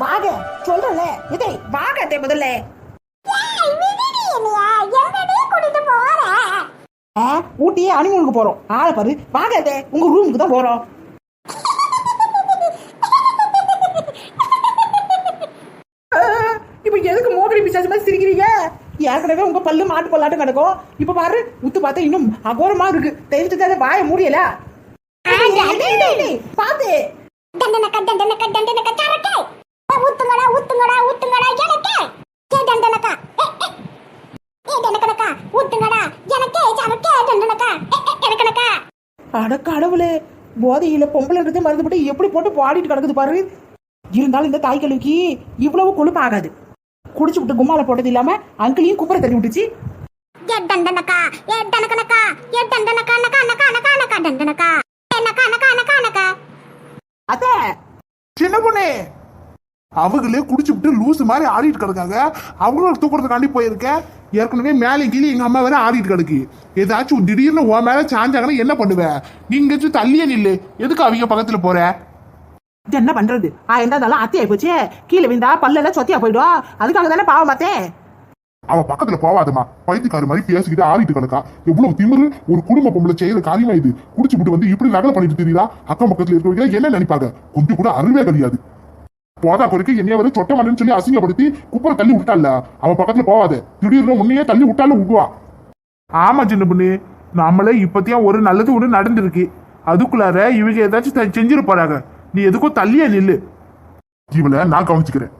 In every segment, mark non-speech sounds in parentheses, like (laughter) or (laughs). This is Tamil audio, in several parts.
வாங்க சொல்றல இதே வாங்க அத்தை முதல்ல. ஊட்டியே அனிமலுக்கு போறோம். ஆளை பாரு. வாங்க அத்தை உங்க ரூமுக்கு தான் போறோம். இப்ப எதுக்கு மோகரி பிசாசு மாதிரி சிரிக்கிறீங்க? ஏற்கனவே உங்க பல்லு மாட்டு பல்லாட்டம் கிடக்கும். இப்ப பாரு உத்து பார்த்தா இன்னும் அகோரமா இருக்கு. தெரிஞ்சு தான் வாய முடியல பாத்து தண்டனக்கா தண்டனக்கா தண்டனக்கா சரக்கே ஊத்துங்கடா ஊத்துங்கடா ஊத்துங்கடா எனக்கு ஏ தண்டனக்கா ஏ, ஏ. ஏ தண்டனக்கா ஊத்துங்கடா எனக்கே சரக்கே தண்டனக்கா ஏ, ஏ, எனக்கனக்கா அட கடவுளே போதையில மருந்து போட்டு எப்படி போட்டு பாடிட்டு கிடக்குது பாரு? இருந்தாலும் இந்த தாய் கழுவிக்கு இவ்வளவு கொழுப்பு ஆகாது குடிச்சு விட்டு கும்மால போட்டது இல்லாம அங்கிளையும் குப்பரை தள்ளி விட்டுச்சு. அத்த சின்ன பொண்ணு. அவங்களே குடிச்சுட்டு லூசு மாதிரி ஆடிட்டு கிடக்காங்க. அவங்களும் தூக்குறதுக்காண்டி போயிருக்கேன் ஏற்கனவே மேலே கீழே எங்க அம்மா வேற ஆடிட்டு கிடக்கு. ஏதாச்சும் திடீர்னு உன் மேல சாஞ்சாங்கன்னா என்ன பண்ணுவ? நீ எங்கேயாச்சும் தள்ளியே நில்லு. எதுக்கு அவங்க பக்கத்துல போற? என்ன பண்றது? ஆ எந்த இருந்தாலும் அத்தி ஆயி போச்சு. கீழே விழுந்தா பல்லெல்லாம் சொத்தியா போயிடும். அதுக்காக தானே பாவம் பார்த்தேன். அவ பக்கத்துல போவாதம்மா. பைத்தியக்கார மாதிரி பேசிக்கிட்டு ஆடிட்டு கிடக்கா. எவ்வளவு திமிரு. ஒரு குடும்ப பொம்பளை செய்யற காரியமா இது. குடிச்சுட்டு வந்து இப்படி நகலை பண்ணிட்டு தெரியுதா அக்கம் பக்கத்துல இருக்கிறவங்க என்ன நினைப்பாங்க? கொஞ்சம் கூட அறிவே கிடையாது. போதா குறைக்க என்னைய வந்து சொட்ட மாட்டேன்னு சொல்லி அசிங்கப்படுத்தி குப்பரை தள்ளி விட்டால அவ பக்கத்துல போவாத. திடீர்னு உன்னையே தள்ளி விட்டாலும் விடுவா ஆமா சின்ன பொண்ணு. நம்மளே இப்பத்தியா ஒரு நல்லது ஒண்ணு நடந்திருக்கு. அதுக்குள்ளார இவங்க ஏதாச்சும் செ- செஞ்சிட போறாங்க. நீ எதுக்கும் தள்ளியே நில்லு. இவளை நான் கவனிச்சுக்கிறேன்.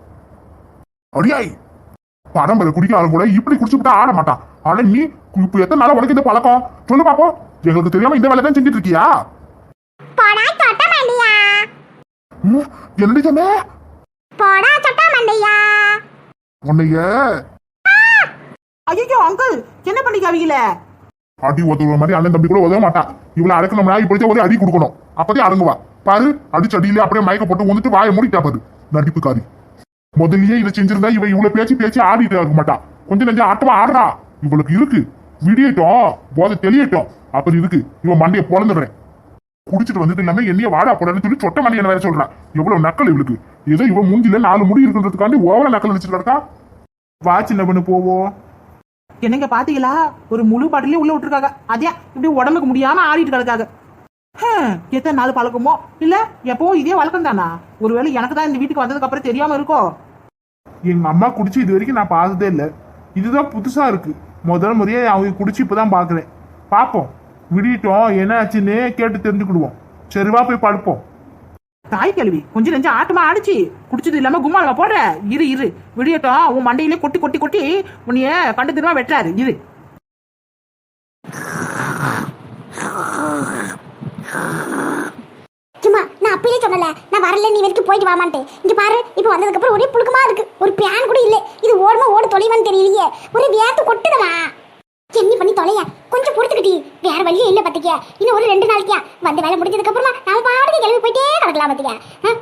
அடியாய்! பரம்பரை குடிக்க ஆளும் கூட இப்படி குடிச்சுட்டா ஆட மாட்டான் ஆனா நீ இப்ப எத்தனை நாளா உனக்கு இந்த பழக்கம்? சொல்லு பாப்போம் எங்களுக்கு தெரியாம இந்த வேலை தான் செஞ்சுட்டு இருக்கியா? என்னடி சொன்ன? போடா சொட்ட மண்டியா உன்னைய? ஐயோ அங்கிள் என்ன பண்ணிக்காவீங்கள அடி உதவுற மாதிரி அண்ணன் தம்பி கூட உதவ மாட்டான் இவளை அடக்கணும்னா இப்படித்தான் ஒரு அடி கொடுக்கணும். அப்பதே அடங்குவா. பாரு அடிச்சு அடியில அப்படியே மயக்க போட்டு வந்துட்டு வாயை மூடிட்டா பாரு. நடிப்புக்காரி. முதல்லயே இதை செஞ்சிருந்தா இவ இவ்வளவு பேச்சு பேச்சு ஆடிட்டு இருக்க மாட்டா. கொஞ்சம் நெஞ்சம் ஆட்டமா ஆடுறா. இவளுக்கு இருக்கு. விடியட்டும். போதை தெளியட்டும். அப்புறம் இருக்கு. இவன் மண்டைய பொழந்துடுறேன் குடிச்சிட்டு வந்துட்டு இல்லாம என்னைய வாடா போடன்னு சொல்லி சொட்ட மண்டையன் வேற சொல்றான் எவ்வளவு நக்கல் இவளுக்கு. ஏதோ இவன் மூஞ்சில நாலு முடி இருக்குன்றதுக்காண்டி ஓவர நக்கல் வச்சுட்டு கிடக்கா. வா சின்ன பண்ணு போவோம். என்னங்க பாத்தீங்களா? ஒரு முழு பாட்டிலே உள்ள விட்டுருக்காங்க. அதே இப்படி உடம்புக்கு முடியாம ஆடிட்டு கிடக்காங்க. எத்தனை நாள் பழக்கமோ? இல்ல எப்பவும் இதே வழக்கம் தானா? ஒருவேளை எனக்கு தான் இந்த வீட்டுக்கு வந்ததுக்கு அப்புறம் தெரியாம இருக்கோ? எங்க அம்மா குடிச்சு இது வரைக்கும் நான் பார்த்ததே இல்லை. இதுதான் புதுசா இருக்கு. முதல் முறையே அவங்க குடிச்சு இப்பதான் பாக்குறேன் பாப்போம் விடிட்டோம் என்ன ஆச்சுன்னு கேட்டு தெரிஞ்சுக்கிடுவோம். சரிவா போய் படுப்போம். தாய் கேள்வி கொஞ்சம் நெஞ்சம் ஆட்டமா ஆடிச்சு. குடிச்சது இல்லாம கும்மாளமா போடுற? இரு இரு. விடியட்டும் உன் மண்டையிலே கொட்டி கொட்டி கொட்டி உன்னைய கண்டு திரும்ப வெட்டுறாரு. இரு. சும்மா நான் அப்பயே சொன்னல. நான் வரல நீ வரைக்கும் போயிட்டு வாமான்ட்டு. இங்க பாரு இப்போ வந்ததுக்கு அப்புறம் ஒரே புழுக்கமா இருக்கு. ஒரு பியான் கூட இல்ல. இது ஓடுமா ஓடு தொலைவான்னு தெரியலையே. ஒரே வியர்த்து கொட்டுதமா? என்ன பண்ணி தொலைய? கொஞ்சம் பொறுத்துக்கிட்டி. வேற வழியே இல்லை பாத்துக்க இன்னும் ஒரு ரெண்டு நாளைக்கா வந்த வேலை முடிஞ்சதுக்கு அப்புறமா நாம பாட்டுக்கு கிளம்பி போயிட்டே கிடக்கலாம் பாத்துக்க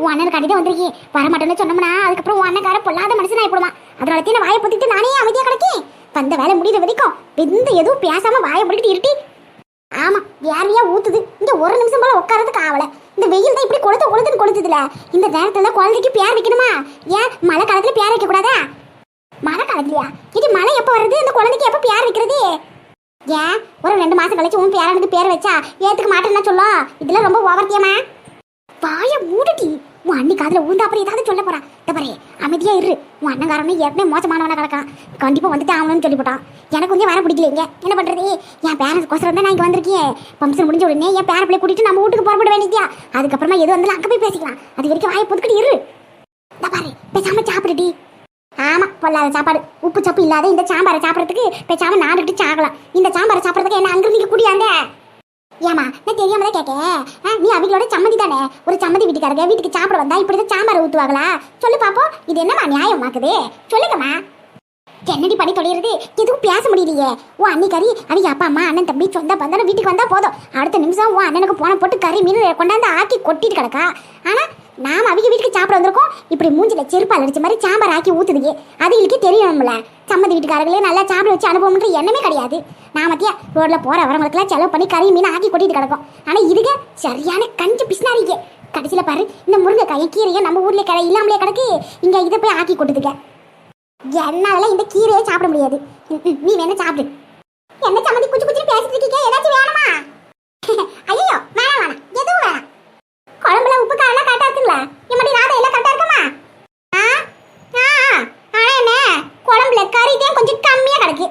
உன் அண்ணன் கண்டிதான் வந்திருக்கேன் வரமாட்டேன்னு சொன்னோம்னா அதுக்கப்புறம் உன் அண்ணன் கார பொல்லாத மனுஷன் ஆயிடுமா அதனால தான் வாயை பொத்திட்டு நானே அமைதியாக கிடக்கேன். வந்த வேலை முடிகிற வரைக்கும் எந்த எதுவும் பேசாம வாயை போட்டுக்கிட்டு இருட்டி. ஆமா வேறையா ஊத்துது. இங்க ஒரு நிமிஷம் போல உட்காரதுக்கு ஆவல. இந்த வெயில் தான் இப்படி கொளுத்து கொளுத்துன்னு கொளுத்துதுல. இந்த நேரத்துல குழந்தைக்கு பேர் வைக்கணுமா? ஏன் மழை காலத்துல பேர் வைக்க கூடாதா மழை காலத்துலயா இது மழை எப்போ வருது இந்த குழந்தைக்கு எப்போ பேர் வைக்கிறது? ஏன் ஒரு ரெண்டு மாசம் கழிச்சு உன் பேரனுக்கு பேர் வச்சா ஏத்துக்க மாட்டேன்னு சொல்லும் இதெல்லாம் ரொம்ப ஓவர்த்தியமா வாய மூடுடி. உன் அண்ணி காதுல ஊந்து அப்புறம் ஏதாவது சொல்ல போறா. இந்த பாரு அமைதியா இரு. உன் அண்ணங்காரனே ஏற்கனவே மோசமானவனா கிடக்கான். கண்டிப்பா வந்துட்டு ஆகணும்னு சொல்லி போட்டான். எனக்கு கொஞ்சம் வர பிடிக்கலைங்க என்ன பண்றது? என் பேரண்ட்ஸ் கோசரம் தான் நான் இங்க வந்திருக்கேன். ஃபங்க்ஷன் முடிஞ்ச உடனே என் பேர பிள்ளை கூட்டிட்டு நம்ம வீட்டுக்கு புறப்பட வேண்டியதா அதுக்கப்புறமா எது வந்தாலும் அங்க போய் பேசிக்கலாம். அது வரைக்கும் வாயை பொதுக்கிட்டு இரு. இந்த பாரு பேசாம சாப்பிடுடி. ஆமா பொல்லாத சாப்பாடு. உப்பு சப்பு இல்லாத இந்த சாம்பாரை சாப்பிட்றதுக்கு பேசாம நாடுகிட்டு சாகலாம். இந்த சாம்பாரை சாப்பிட்றதுக்கு என்ன அங்கிருந்து நீங்க குடியாங்க ஏமா நான் தெரியாம தான் கேட்கேன் நீ அவங்களோட சம்மதி தானே? ஒரு சம்மதி வீட்டுக்காரங்க வீட்டுக்கு சாப்பிட வந்தா இப்படி தான் சாம்பாரை ஊத்துவாங்களா? சொல்லு பாப்போம் இது என்னம்மா நியாயமாக்குது சொல்லுங்கம்மா. என்னடி பண்ணி தொழிறது எதுவும் பேச முடியலையே. உன் அண்ணி கறி அவங்க அப்பா அம்மா அண்ணன் தம்பி சொந்த பந்தன வீட்டுக்கு வந்தா போதும். அடுத்த நிமிஷம் உன் அண்ணனுக்கு போன போட்டு கறி மீன் கொண்டாந்து ஆக்கி கொட்டிட்டு கிடக்கா. ஆனா நாம் அவங்க வீட்டுக்கு சாப்பிட வந்திருக்கோம். இப்படி மூஞ்சில செருப்பால் அடிச்ச மாதிரி சாம்பார் ஆக்கி ஊத்துதுங்க அதுகளுக்கே தெரியணும்ல சம்மதி வீட்டுக்காரர்களே நல்லா சாப்பிட வச்சு அனுபவம்ன்ற எண்ணமே கிடையாது. நாமத்தியா ரோட்ல போற வரவங்களுக்குலாம் செலவு பண்ணி கறி மீன் ஆக்கி கொட்டிட்டு கிடக்கும். ஆனா இதுக்கு சரியான கஞ்சி பிஸ்னாரிங்க கடைசியில பாரு இந்த முருங்கைக்காயை கீரையே நம்ம ஊர்ல கடை இல்லாமலே கிடக்கு. இங்க இதை போய் ஆக்கி கொடுத்துக்க என்னால இந்த கீரையை சாப்பிட முடியாது. நீ வேணா சாப்பிடு. என்ன சம்மந்தி குச்சி குச்சி பேசிட்டு இருக்கீங்க? ஏதாச்சும் வேணுமா ஐயோ வேணாம் வேணாம் எதுவும் வேணாம் குழம்புல உப்பு காரெல்லாம் கரெக்டா இருக்குங்களா எம்மடி ராதா எல்லாம் கரெக்டா இருக்குமா ஆ ஆ ஆ. ஆனா என்ன குழம்புல கறி தான் கொஞ்சம் கம்மியா கிடக்கு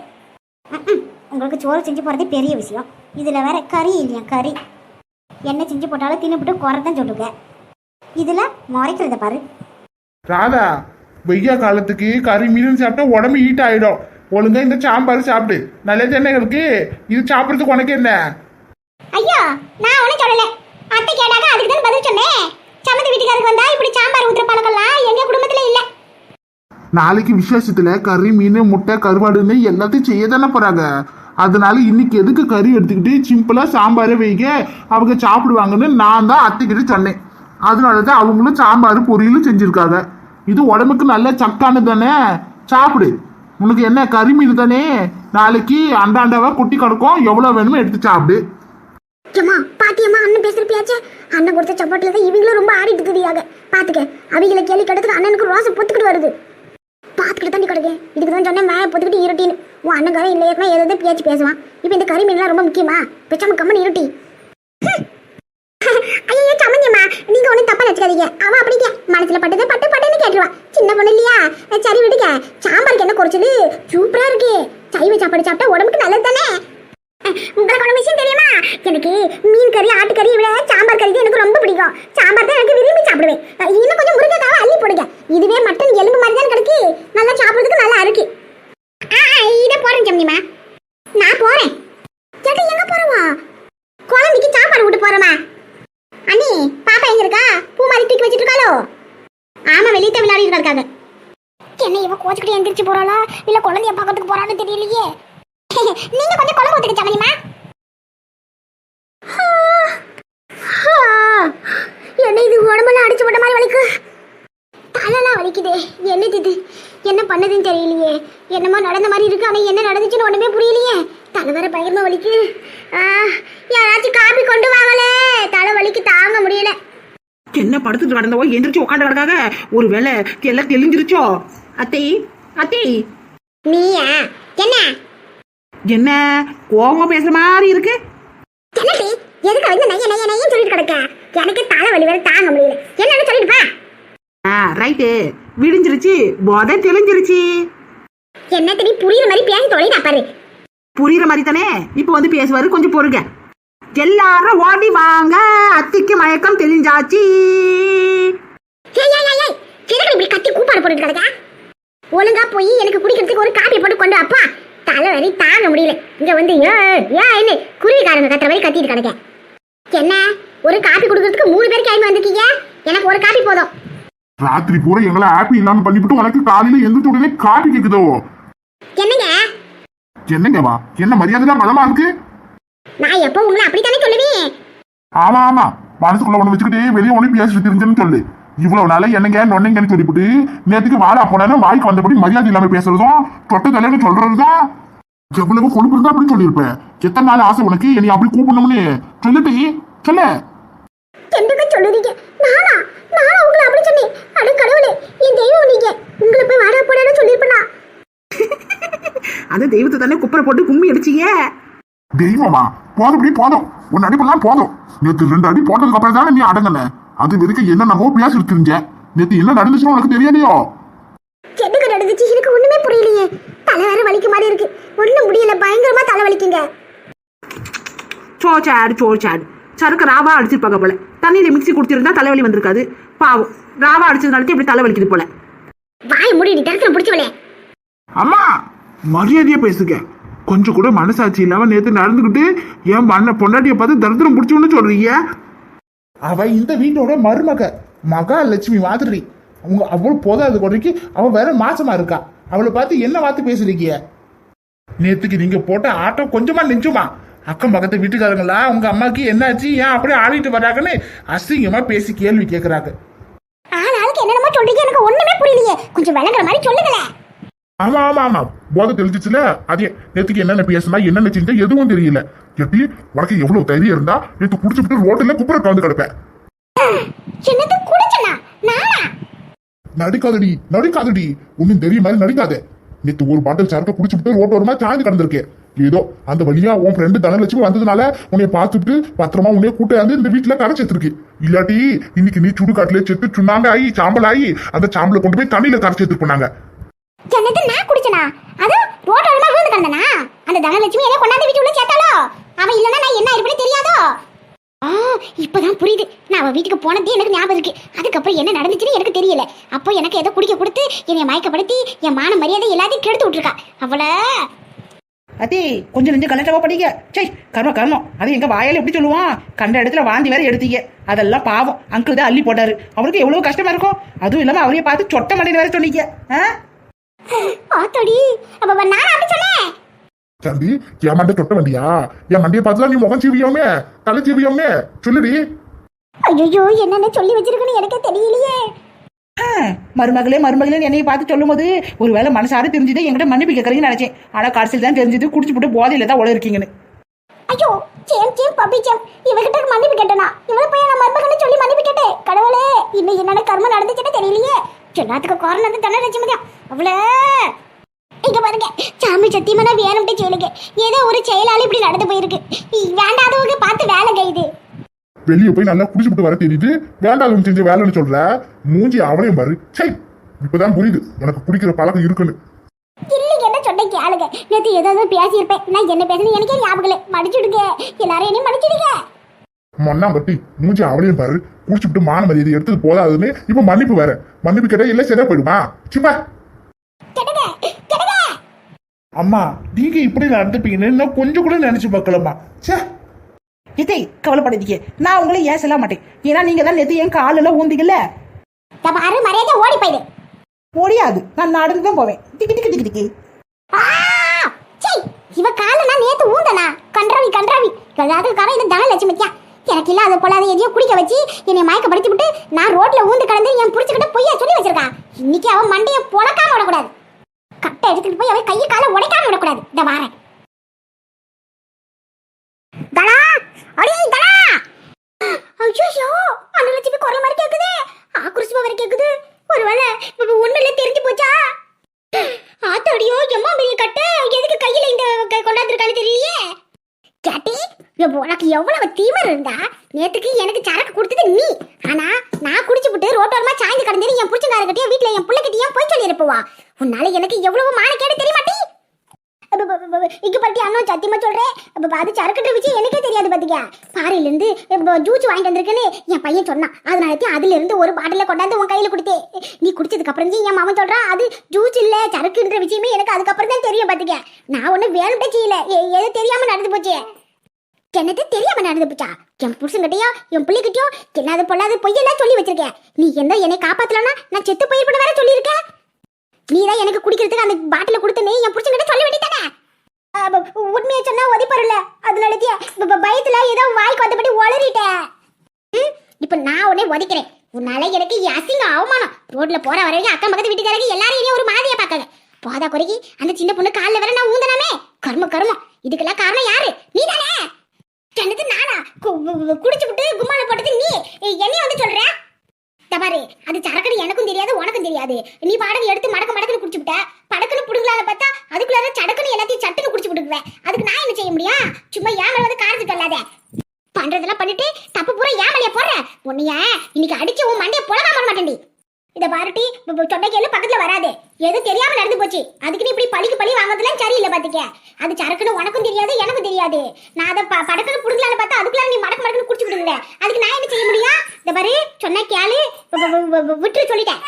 ம், ம். உங்களுக்கு சோறு செஞ்சு போறதே பெரிய விஷயம். இதுல வேற கறி இல்லையா கறி? என்ன செஞ்சு போட்டாலும் தின்னுபிட்டு குறைதான் சொல்லுங்க. இதுல முறைக்கிறத பாரு. ராதா வெய்ய காலத்துக்கு கறி மீன் சாப்பிட்டா உடம்பு ஹீட் ஆயிடும். ஒழுங்கா இந்த சாம்பார் சாப்பிடு. நல்ல எண்ணெய்களுக்கு இது சாப்பிட்றதுக்கு உனக்கு என்ன? ஐயோ நான் ஒன்றும் சொல்லல. அத்தை கேட்டாங்க அதுக்கு தான் பதில் சொன்னேன். சம்மந்தி வீட்டுக்காரருக்கு வந்தா இப்படி சாம்பார் ஊத்துற பழக்கம்லாம் எங்க குடும்பத்துல இல்ல. நாளைக்கு விசேஷத்துல கறி மீன் முட்டை கருவாடுன்னு எல்லாத்தையும் செய்ய தானே போறாங்க. அதனால இன்னைக்கு எதுக்கு கறி எடுத்துக்கிட்டு சிம்பிளாக சாம்பாரை வைக்க அவங்க சாப்பிடுவாங்கன்னு நான் தான் அத்தைக்கிட்ட சொன்னேன். அதனால தான் அவங்களும் சாம்பார் பொரியலும் செஞ்சுருக்காங்க. இது உடம்புக்கு நல்ல சக்கானது தானே சாப்பிடு. உனக்கு என்ன கறி மீன் தானே? நாளைக்கு அண்டாண்டாவா குட்டி கிடக்கும் எவ்வளோ வேணுமோ எடுத்து சாப்பிடு. ஏம்மா பாத்தியம்மா அண்ணன் பேசுறப்பியாச்சே அண்ணன் கொடுத்த சப்பாட்டில தான் இவங்களும் ரொம்ப ஆடிட்டு இருக்குதியாக பாத்துக்க அவங்கள கேள்வி கிடத்துக்கு அண்ணனுக்கு ரோசம் பொத்துக்கிட்டு வருது. பாத்துக்கிட்டு தண்ணி கிடக்கு. இதுக்கு தான் சொன்னேன் மேய பொத்துக்கிட்டு இருட்டின்னு. உன் அண்ணன் இல்லை ஏற்கனவே எதாவது பேச்சு பேசுவான். இப்போ இந்த கறி மீன்லாம் ரொம்ப முக்கியமா? பெச்சாம கம்மன் இருட்டி. (laughs) ஐயோ சமந்தியம்மா நீங்க ஒன்றும் தப்பா நினைச்சுக்காதீங்க. அவன் அப்படிங்க மனசுல பட்டது பட்டு பட்டுன்னு கேட்டுருவான் சின்ன பொண்ணு இல்லையா? சரி விடுங்க. சாம்பாருக்கு என்ன குறைச்சது? சூப்பரா இருக்கு. சைவ சாப்பாடு சாப்பிட்டா உடம்புக்கு நல்லது தானே? உங்களுக்கு ஒரு விஷயம் தெரியுமா? எனக்கு மீன் கறி ஆட்டுக்கறி விட சாம்பார் கறி எனக்கு ரொம்ப பிடிக்கும். சாம்பார் தான் எனக்கு விரும்பி சாப்பிடுவேன். இன்னும் கொஞ்சம் முருங்கைக்காவை அள்ளி போடுங்க இதுவே மட்டன் எலும்பு மாதிரி தான் கிடக்கு நல்லா சாப்பிடுறதுக்கு நல்லா இருக்கு ஆ ஆ, இதை நான் போறேன். கேட்டு எங்க போறவா? குழந்தைக்கு சாப்பாடு விட்டு போறமா? அண்ணி பாப்பா எங்க இருக்கா? பூ மாதிரி தூக்கி வச்சிட்டு இருக்காளோ? ஆமா வெளியே விளையாடி இருக்காங்க. என்ன இவன் கோச்சுக்கிட்டு எந்திரிச்சு போறாளா? இல்ல குழந்தைய பாக்கிறதுக்கு போறான்னு தெரியலையே. (laughs) நீங்க கொஞ்சம் குழம்பு ஊத்துக்க சமனிமா என்ன இது உடம்பெல்லாம் அடிச்சு போட்ட மாதிரி வலிக்கு தலைலாம் வலிக்குதே என்னது இது என்ன பண்ணதுன்னு தெரியலையே. என்னமோ நடந்த மாதிரி இருக்கு ஆனா என்ன நடந்துச்சுன்னு ஒண்ணுமே புரியலையே. தலை வேற பயங்கரமா வலிக்கு ஆ, யாராச்சும் காப்பி கொண்டு வாங்களே. தலை வலிக்கு தாங்க முடியல. என்ன படுத்துட்டு கிடந்தவோ? எந்திரிச்சு உட்காந்து கிடக்காக ஒருவேளை எல்லாம் தெளிஞ்சிருச்சோ? அத்தை அத்தை. நீயா? என்ன? என்ன? கோவம் பேசுற மாதிரி இருக்கு. என்னடி? எதுக்கு வந்து நைய நைய நையன்னு சொல்லிட்டு கிடக்க? எனக்கு தலை வலி வேற தாங்க முடியல. என்னன்னு சொல்லிட்டு ரைட்டு. விடிஞ்சிருச்சு. போதை தெளிஞ்சிருச்சு. என்ன தெரி புரியுற மாதிரி பேசி தொலைடா பாரு. புரியுற மாதிரி தானே? இப்போ வந்து பேசுவாரு கொஞ்சம் பொறுங்க. எல்லாரும் ஓடி வாங்க. அத்திக்கு மயக்கம் தெளிஞ்சாச்சு. இப்படி கத்தி கூப்பாடு போட்டுட்டு கிடக்க? ஒழுங்கா போய் எனக்கு குடிக்கிறதுக்கு ஒரு காப்பி போட்டு கொண்டு அப்பா தலை வலி தாங்க முடியல. இங்க வந்து ஏய் என்ன குருவிக்காரங்க கத்துற மாதிரி கத்திட்டு கிடக்க. என்ன? ஒரு காப்பி குடுக்கறதுக்கு மூணு பேருக்கு ஐம்பது வந்திருக்கீங்க? எனக்கு ஒரு காப்பி போதும். ராத்திரி பூரா எங்களை ஹாப்பி இல்லாம பண்ணிவிட்டு உனக்கு காலையில எந்திரிச்ச உடனே காப்பி கேக்குதோ? என்னங்க? என்னங்க வா? என்ன மரியாதை பலமா இருக்கு? நான் எப்போ உங்களை அப்படித்தானே சொல்லுவேன் ஆமா ஆமா. மனசுக்குள்ள ஒண்ணு வச்சுக்கிட்டு வெளியே ஒண்ணு பேசிட்டு தெரிஞ்சுன்னு சொல்லு. இவ்வளவு நாள என்னங்க நொன்னங்கன்னு சொல்லிவிட்டு நேத்துக்கு வாடா போனா வாய்க்கு வந்தபடி மரியாதை இல்லாம பேசுறதும் தொட்ட தலைன்னு சொல்றதுதான் எவ்வளவு கொழுப்பு இருந்தா அப்படி சொல்லியிருப்பேன் எத்தனை நாள் ஆசை உனக்கு? என்னை அப்படி கூப்பிடணும்னு. சொல்லிட்டு சொல்லு. என்னங்க சொல்லுறீங்க? நானா? நானா உங்களை அப்படி சொன்னேன். அட கடவுளே என் தெய்வம் நீங்க. உங்களை போய் வாடா போடான்னு சொல்லிருப்பேனா அந்த தெய்வத்தை தானே குப்பரை போட்டு கும்மி அடிச்சீங்க? தெய்வமா? போதும் போதும். உன் அடிப்பெல்லாம் போதும். நேத்து ரெண்டு அடி போட்டதுக்கு அப்புறம் தானே நீ அடங்கல அது வரைக்கும் என்னென்னவோ பேசிட்டு தெரிஞ்ச நேத்து என்ன நடந்துச்சுன்னு உனக்கு தெரியலையோ என்னங்க நடந்துச்சு? எனக்கு ஒண்ணுமே புரியலையே. தலை வேற வலிக்க மாதிரி இருக்கு. ஒண்ணும் முடியல. பயங்கரமா தலை வலிக்குங்க. சோச்சாடு சோச்சாடு சரக்கு ராவா அடிச்சிருப்பாங்க போல. தண்ணியில மிக்ஸி குடிச்சிருந்தா தலைவலி வந்திருக்காது. பாவம். ராவா அடிச்சதுனால இப்படி தலைவலிக்குது போல. வாய் மூடி தரத்துல பிடிச்சவளே அம்மா மரியாதையா பேசுங்க. கொஞ்சம் கூட மனசாட்சி இல்லாம நேத்து நடந்துகிட்டு என் மண்ண பொண்டாட்டிய பார்த்து தரித்திரம் பிடிச்சவன்னு சொல்றீங்க? அவ இந்த வீட்டோட மருமக. மகாலட்சுமி மாதிரி. அவங்க அவ்வளவு போதாது குறைக்கு அவ வேற மாசமா இருக்கா. அவளை பார்த்து என்ன வார்த்தை பேசுறீங்க? நேத்துக்கு நீங்க போட்ட ஆட்டம் கொஞ்சமா நெஞ்சுமா? அக்கம் பக்கத்து வீட்டுக்காரங்களா உங்க அம்மாக்கு என்னாச்சு? ஏன் அப்படியே ஆடிட்டு வராங்கன்னு அசிங்கமா பேசி கேள்வி கேக்குறாங்க. ஆள் ஆளுக்கு என்னென்னமோ சொல்றீங்க எனக்கு ஒண்ணுமே புரியலையே. கொஞ்சம் விளங்குற மாதிரி சொல்லுங்களேன் ஆமா ஆமா ஆமா. போதை தெளிஞ்சிச்சுல? அதே நேத்துக்கு என்னென்ன பேசினா என்னென்ன செஞ்சா எதுவும் தெரியல. எப்படி? உனக்கு எவ்வளவு தைரியம் இருந்தா நேத்து குடிச்சுட்டு ரோட்ல குப்புற கலந்து கிடப்பேன். என்னது குடிச்சனா? நானா? நடிக்காதடி நடிக்காதடி. ஒன்னும் தெரிய மாதிரி நடிக்காத. நேற்று ஒரு பாட்டில் சரக்கு குடிச்சுட்டு ரோட்டோரமா சாய்ந்து கிடந்திருக்கேன் ஏதோ அந்த வழியா உன் ஃப்ரெண்டு தனலட்சுமி வந்ததுனால உன்னை பார்த்துட்டு பத்திரமா உன்னைய கூட்டாந்து இந்த வீட்டுல கரை சேர்த்திருக்கு இல்லாட்டி இன்னைக்கு நீ சுடுகாட்டுல செத்து சுண்ணாங்க ஆகி சாம்பல் ஆகி அந்த சாம்பலை கொண்டு போய் தண்ணியில கரை சேர்த்து போனாங்க என்னது நான் குடிச்சனா? அது ரோட்டோரமா விழுந்து கிடந்தனா? அந்த தனலட்சுமி என்ன கொண்டாந்து வீட்டு உள்ள சேர்த்தாலோ அவன் இல்லனா நான் என்ன இருப்பேன்னு தெரியாதோ? ஆ இப்பதான் புரியுது. நான் அவ வீட்டுக்கு போனதே எனக்கு ஞாபகம் இருக்கு. அதுக்கப்புறம் என்ன நடந்துச்சுன்னு எனக்கு தெரியல. அப்போ எனக்கு ஏதோ குடிக்க கொடுத்து என்னை மயக்கப்படுத்தி என் மான மரியாதை எல்லாத்தையும் கெடுத்து விட்டுருக்கா. அவளை. அதே கொஞ்சம் நெஞ்சு கலட்டவா படிக்க சே கர்மம் கர்மம். அது எங்க வாயால எப்படி சொல்லுவான்? கண்ட இடத்துல வாந்தி வேற எடுத்தீங்க. அதெல்லாம் பாவம். அங்கிள் தான் அள்ளி போட்டாரு. அவருக்கு எவ்வளவு கஷ்டமா இருக்கும் அதுவும் இல்லாம அவரைய பார்த்து சொட்ட மண்டையில வேற சொன்னீங்க. ஆ? ஆத்தோடி அப்ப நான் அப்படி சொன்னேன்? தம்பி என் மண்டை தொட்ட வண்டியா? என் மண்டையை பார்த்துலாம் நீ முகம் சீவியோமே? தலை சீவியோமே? சொல்லுடி. ஐயோ என்னென்ன சொல்லி வச்சிருக்குன்னு எனக்கு தெரியலையே. ஆ, மருமகளே மருமகளே என்னைய பார்த்து சொல்லும்போது ஒருவேளை மனசார தெரிஞ்சது என்கிட்ட மன்னிப்பு கேட்கறீங்கன்னு நினைச்சேன். ஆனா கடைசியில் தான் தெரிஞ்சது குடிச்சு போட்டு போதையில தான் உள்ள இருக்கீங்கன்னு ஐயோ சேம் சேம் பப்பி சேம். இவகிட்ட மன்னிப்பு கேட்டனா? இவளை போய் நான் மருமகன்னு சொல்லி மன்னிப்பு கேட்டேன். கடவுளே இன்னும் என்னென்ன கர்மம் நடந்துச்சுன்னு தெரியலையே. எல்லாத்துக்கும் காரணம் வந்து லட்சுமி தான் அவளே இங்க பாருங்க. சாமி சத்தியமா நான் வேணும்ட்டு செய்யலுங்க ஏதோ ஒரு செயலாளி இப்படி நடந்து போயிருக்கு. வேண்டாதவங்க பார்த்து வேலை கைது வெளியே போய் நல்லா குடிச்சுட்டு வர தெரியுது. வேண்டாம் செஞ்ச வேலைன்னு சொல்ற. மூஞ்சி அவளையும் பாரு. சை இப்பதான் புரியுது. எனக்கு குடிக்கிற பழக்கம் இருக்குன்னு. இல்லை என்ன சொன்ன கேளுங்க. நேற்று ஏதாவது பேசியிருப்பேன். நான் என்ன பேசுனேன் எனக்கே ஞாபகம் இல்லை. மன்னிச்சுடுங்க எல்லாரும் என்னையும் மன்னிச்சுடுங்க. மண்ணாம்பட்டி மூஞ்சி அவளையும் பாரு. குடிச்சுட்டு மான மரியாதை எடுத்தது போதாதுன்னு இப்ப மன்னிப்பு வேற. மன்னிப்பு கேட்டா இல்ல சரியா போயிடுமா? சிப்பா கெடுங்க கெடுங்க அம்மா நீங்க இப்படி நடந்துப்பீங்கன்னு இன்னும் கொஞ்சம் கூட நினைச்சு பார்க்கலம்மா. ச்சே. இதை கவலைப்படாதீங்க. நான் உங்களை ஏன் சொல்ல மாட்டேன். ஏன்னா நீங்க தான் நேற்று என் காலில் ஊந்திங்கல்ல? இந்த பாரு மரியாதை ஓடி போயிடு. முடியாது நான் நடந்து தான் போவேன். டிக்கி டிக்கி டிக்கி டிக்கி ஆ! சீ! இவ கால நான் நேத்து ஊந்தனா? கன்றாவி கன்றாவி. எல்லாத்துக்காக இந்த தனலட்சுமிக்கா எனக்கு இல்லாத பொல்லாத எதையோ குடிக்க வச்சு என்னை மயக்கப்படுத்தி விட்டு நான் ரோட்ல ஊந்து கடந்து என் புடிச்சுக்கிட்ட பொய்யா சொல்லி வச்சிருக்கா. இன்னைக்கு அவன் மண்டைய பொழக்காம விடக்கூடாது. கிட்ட எடுத்துட்டு போய் அவன் கையை காலை உடைக்காம விடக்கூடாது. இந்த வாரேன். தனா அடே தனா ஐயோ லட்சுமி குரல் மாதிரி கேக்குது. ஆக்ரோஷமா வேற கேக்குது. ஒருவேளை இப்ப உண்மையில தெரிஞ்சு போச்சா? ஆத்தாடியோ எம்மா பெரிய கட்டு? எதுக்கு கையில இந்த க- கொண்டாந்துருக்கான்னு தெரியலையே. கேட்டி உனக்கு எவ்வளவு தீமர் இருந்தா நேத்துக்கு எனக்கு சரக்கு கொடுத்தது நீ. ஆனா நான் குடிச்சு விட்டு ரோட்டோரமா சாய்ந்து கடந்தது என் புடிச்சங்காரகிட்டயும் வீட்டுல என் பிள்ளைகிட்டயும் போய் சொல்லி இருப்பவா உன்னால எனக்கு எவ்வளவு மானக்கேடு தெரிய மாட்டே இங்க பத்தி அண்ணன் சத்தியமா சொல்றேன். அப்ப அது சரக்கு விஷயம் எனக்கே தெரியாது பாத்துக்க. பாறையில இருந்து ஜூஸ் வாங்கிட்டு வந்திருக்கேன்னு என் பையன் சொன்னான். அதனால அதுல இருந்து ஒரு பாட்டில கொண்டாந்து உன் கையில கொடுத்தேன். நீ குடிச்சதுக்கு அப்புறம் என் மாமன் சொல்றான் அது ஜூஸ் இல்ல சரக்குன்ற விஷயமே எனக்கு அதுக்கப்புறம் தான் தெரியும் பாத்துக்க. நான் ஒண்ணு வேணும்ட்டே செய்யல. எது தெரியாம நடந்து போச்சு. என்னது தெரியாம நடந்து போச்சா? என் புருஷன்கிட்டயோ என் பிள்ளைகிட்டயோ என்னது பொல்லாது பொய்யெல்லாம் சொல்லி வச்சிருக்கேன் நீ என்ன என்னை காப்பாத்தலன்னா நான் செத்து போயிருப்பேன் வேற சொல்லியிருக்கேன் நீ தான் எனக்கு குடிக்கிறதுக்கு அந்த பாட்டில கொடுத்தனே என் புருஷன்கிட்ட சொல்ல வேண்டியதானே உண்மையை சொன்னா ஒதிப்பறல அதனால பயத்துல ஏதோ வாய்க்கு வந்தபடி உளறிட்டேன் இப்ப நான் உடனே ஒதிக்கிறேன் உன்னால எனக்கு அசிங்க அவமானம். ரோட்ல போற வரைக்கும் அக்கம் பக்கத்து வீட்டுக்காரங்க எல்லாரும் இனி ஒரு மாதிரியா பாக்காங்க போதா குறைக்கி அந்த சின்ன பொண்ணு காலில் வேற நான் ஊந்தனாமே. கர்ம கர்மம். இதுக்கெல்லாம் காரணம் யாரு? நீ தானே என்னது நானா? கு- குடிச்சு விட்டு கும்மால போட்டது நீ. என்னைய வந்து சொல்ற? தபாரு அந்த அது சரக்குன்னு எனக்கும் தெரியாது உனக்கும் தெரியாது. நீ பாடகு எடுத்து மடக்க மடக்குன்னு குடிச்சு விட்ட. படக்குன்னு புடுங்கலாத பார்த்தா அதுக்குள்ளார சடக்குன்னு எல்லாத்தையும் சட்டுன்னு குடிச்சு விட்டுக்குவேன். அதுக்கு நான் என்ன செய்ய முடியும்? சும்மா ஏன் வந்து காரத்து சொல்லாத? பண்றதெல்லாம் பண்ணிட்டு தப்பு பூரா ஏன் மேலே போடுற? உன்னைய இன்னைக்கு அடிச்சு உன் மண்டைய புலகாம மாட்டேன்டி. இதை பாருட்டி சொன்னைக்கேளு பக்கத்துல வராது. எது தெரியாம நடந்து போச்சு. அதுக்கு நீ இப்படி பழிக்கு பழி வாங்குறதுலாம் சரியில்லை பாத்துக்க. அது சரக்குன்னு உனக்கும் தெரியாது எனக்கும் தெரியாது. நான் அதை படக்குன்னு புடுங்கலான்னு பார்த்தா அதுக்குள்ள நீ மடக்கு மடக்குன்னு குடிச்சு விடுங்க அதுக்கு நான் என்ன செய்ய முடியும்? இந்த பாரு சொன்ன கேளு. விட்டுரு சொல்லிட்டேன்.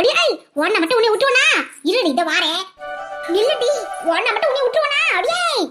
அடியாய் உன்னை மட்டும் உன்னை விட்டுவனா இருடி இதை வாரேன். நில்லுடி உன்னை மட்டும் உன்னை விட்டுவனா அடியாய்